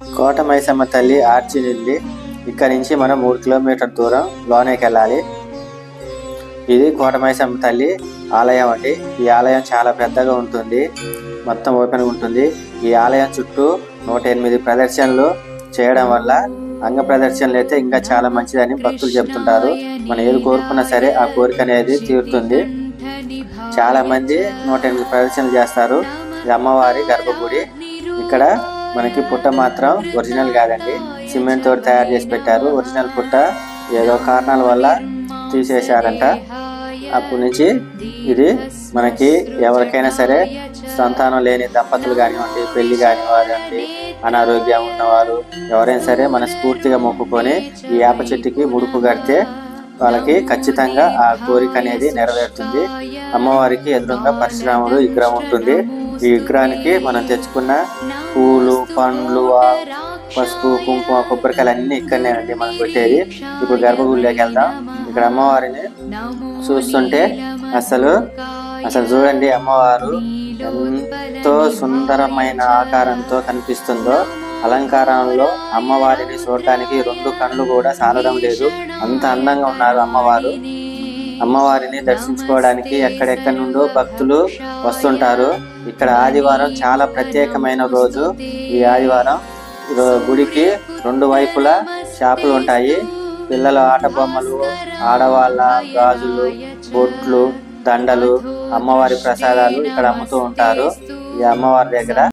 కోట మైసమ్మ తల్లి ఆర్చి నుండి ఇక్కడ నుంచి మనం మూడు కిలోమీటర్ దూరం లోనేకి వెళ్ళాలి ఇది కోట మైసమ్మ తల్లి ఆలయం అండి. ఈ ఆలయం చాలా పెద్దగా ఉంటుంది. మొత్తం ఓపెన్ ఉంటుంది. ఈ ఆలయం చుట్టూ నూట ఎనిమిది ప్రదర్శనలు చేయడం వల్ల అంగ ప్రదర్శనలు అయితే ఇంకా చాలా మంచిదని భక్తులు చెప్తుంటారు. మనం ఏది కోరుకున్నా సరే ఆ కోరిక అనేది తీరుతుంది. చాలా మంది నూట ఎనిమిది ప్రదర్శనలు చేస్తారు. ఇది అమ్మవారి గర్భగుడి. ఇక్కడ మనకి పుట్ట మాత్రం ఒరిజినల్ కాదండి. సిమెంట్ తోటి తయారు చేసి పెట్టారు. ఒరిజినల్ పుట్ట ఏదో కారణాల వల్ల తీసేశారంట. అప్పటి నుంచి ఇది మనకి ఎవరికైనా సరే సంతానం లేని దంపతులు కానివ్వండి పెళ్ళి కానివ్వండి అనారోగ్యం ఉన్నవారు ఎవరైనా సరే మన స్ఫూర్తిగా మొక్కుకొని ఈ వేప చెట్టుకి ముడుపు కడితే వాళ్ళకి ఖచ్చితంగా ఆ కోరిక అనేది నెరవేరుతుంది. అమ్మవారికి ఎదురుగా పరశురాముడు విగ్రహం ఉంటుంది. ఈ విగ్రహానికి మనం తెచ్చుకున్న పూలు పండ్లు పసుపు కుంకుమ కొబ్బరికాయలు అన్ని ఇక్కడనే అండి మనం పెట్టేది. ఇప్పుడు గర్భగుడిలోకి వెళ్దాం. ఇక్కడ అమ్మవారిని చూస్తుంటే అసలు అసలు చూడండి అమ్మవారు ఎంతో సుందరమైన ఆకారంతో కనిపిస్తుందో. అలంకారంలో అమ్మవారిని చూడటానికి రెండు కళ్ళు కూడా సాలడం లేదు. అంత అందంగా ఉన్నారు అమ్మవారు. అమ్మవారిని దర్శించుకోవడానికి ఎక్కడెక్కడి నుండో భక్తులు వస్తుంటారు. ఇక్కడ ఆదివారం చాలా ప్రత్యేకమైన రోజు. ఈ ఆదివారం గుడికి రెండు వైపులా షాపులు ఉంటాయి. పిల్లల ఆట బొమ్మలు ఆడవాళ్ళ గాజులు బొట్లు దండలు అమ్మవారి ప్రసాదాలు ఇక్కడ అమ్ముతూ ఉంటారు. ఈ అమ్మవారి దగ్గర